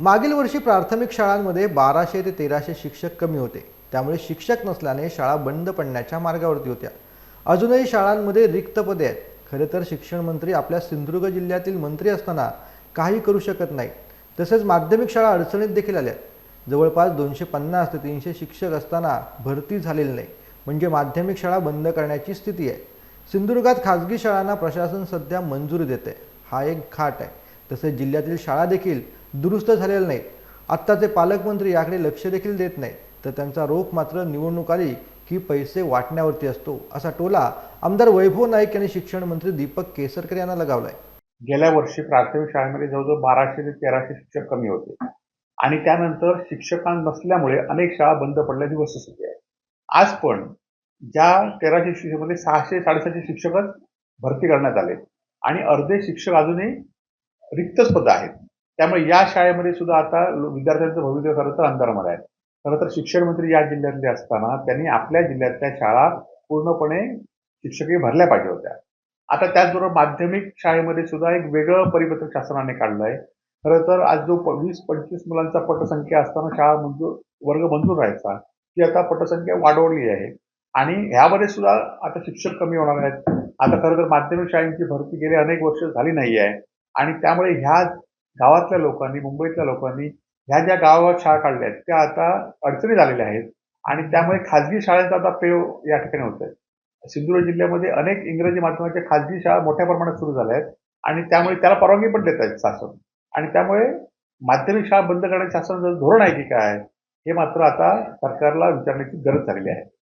मागील वर्षी प्राथमिक शाळांमध्ये बाराशे ते तेराशे शिक्षक कमी होते. त्यामुळे शिक्षक नसल्याने शाळा बंद पडण्याच्या मार्गावरती होत्या. अजूनही शाळांमध्ये रिक्त पदे आहेत. खरे तर शिक्षण मंत्री आपल्या सिंधुदुर्ग जिल्ह्यातील मंत्री असताना काही करू शकत नाही तसेच माध्यमिक शाळा अडचणीत देखील आल्या जवळपास दोनशे पन्नास ते तीनशे शिक्षक असताना भरती झालेली नाही. म्हणजे माध्यमिक शाळा बंद करण्याची स्थिती आहे. सिंधुदुर्गात खाजगी शाळांना प्रशासन सध्या मंजुरी देते हा एक घाट आहे. तसेच जिल्ह्यातील शाळा देखील दुरुस्त झालेले नाहीत आत्ताचे पालकमंत्री याकडे लक्ष देखील देत नाहीत तर त्यांचा रोख मात्र निवडणूक आली की पैसे वाटण्यावरती असतो असा टोला आमदार वैभव नाईक यांनी शिक्षण मंत्री दीपक केसरकर यांना लगावलाय. गेल्या वर्षी प्राथमिक शाळेमध्ये जवळजवळ बाराशे ते तेराशे शिक्षक कमी होते. आणि त्यानंतर शिक्षकां नसल्यामुळे अनेक शाळा बंद पडल्याची वस्तुस्थिती आहे आज पण ज्या तेराशे शिक्षकांमध्ये सहाशे साडेसहाशे शिक्षकच भरती करण्यात आले आणि अर्धे शिक्षक अजूनही रिक्तच पद आहेत. त्यामुळे या शाळेमध्ये सुद्धा आता विद्यार्थ्यांचं भवितव्य खरं तर अंधारामध्ये आहे. खरं तर शिक्षण मंत्री या जिल्ह्यातले असताना त्यांनी आपल्या जिल्ह्यातल्या शाळा पूर्णपणे शिक्षकही भरल्या पाहिजे होत्या. आता त्याचबरोबर माध्यमिक शाळेमध्ये सुद्धा एक वेगळं परिपत्रक शासनाने काढलं आहे. खरं तर आज जो वीस पंचवीस मुलांचा पटसंख्या असताना शाळा मंजूर वर्ग मंजूर राहायचा ती आता पटसंख्या वाढवली आहे. आणि ह्यामध्ये सुद्धा आता शिक्षक कमी होणार आहेत. आता खरं तर माध्यमिक शाळेंची भरती गेली अनेक वर्ष झाली नाही आहे आणि त्यामुळे ह्या गावातल्या लोकांनी मुंबईतल्या लोकांनी ह्या ज्या गावात शाळा काढल्या आहेत त्या आता अडचणी झालेल्या आहेत. आणि त्यामुळे खाजगी शाळेचा आता पेव या ठिकाणी होत आहे. सिंधुदुर्ग जिल्ह्यामध्ये अनेक इंग्रजी माध्यमाच्या खाजगी शाळा मोठ्या प्रमाणात सुरू झाल्या आहेत. आणि त्यामुळे त्याला परवानगी पण देत आहेत शासन. आणि त्यामुळे माध्यमिक शाळा बंद करण्याचे शासनाचं धोरण आहे की काय हे मात्र आता सरकारला विचारण्याची गरज झालेली आहे.